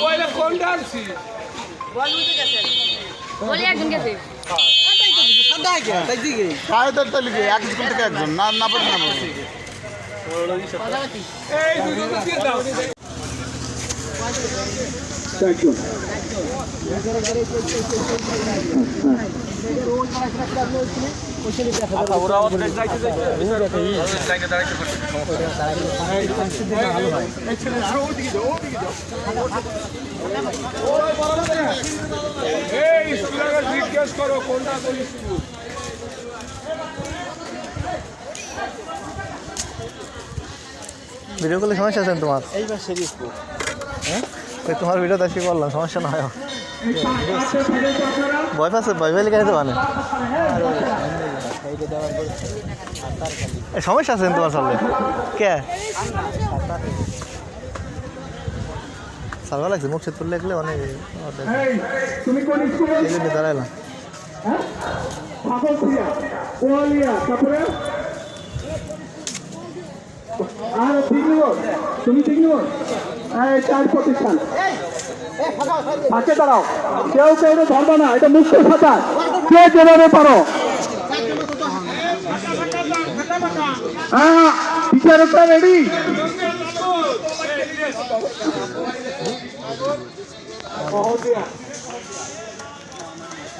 বইলে কোন আনছি বল একজন গেছে। বলি তালিকে এক একজন না না পড়ে না এই দুটো দিয়ে দাও। জিজ্ঞেস করো কোনটা কোন স্কুল ভিডিও করলে সমস্যা আছে তোমার? হ্যাঁ? ওই তোমার ভিডিও তো আজকে করলাম সমস্যা না হয়। ভয় পাচ্ছে? ভয় পেলে কেন মানে সমস্যা আছে তোমার সামনে? কে? সালবা লাগছে মুখ সে তুললে গেলে অনেক দাঁড়াইলাম। তারপরে? আর তুমি ঠিক এই চার প্রতিষ্ঠান। পাশে দাঁড়াও। কেউ কেউ ধরবে না এটা মুক্ত সাঁতার কে যেভাবে পারো। হ্যাঁ বিচারকটা রেডি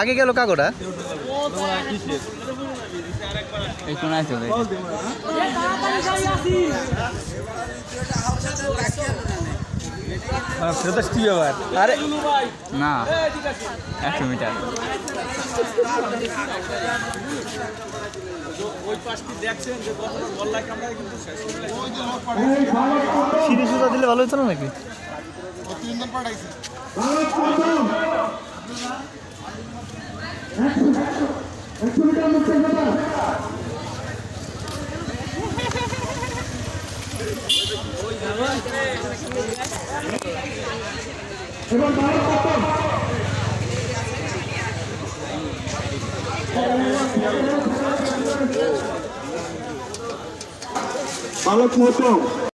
আগে গেল কাগোটা আরে না একশো মিটার। সিঁড়ি সুতা দিলে ভালো হতো না নাকি? ও Fala com o Tom.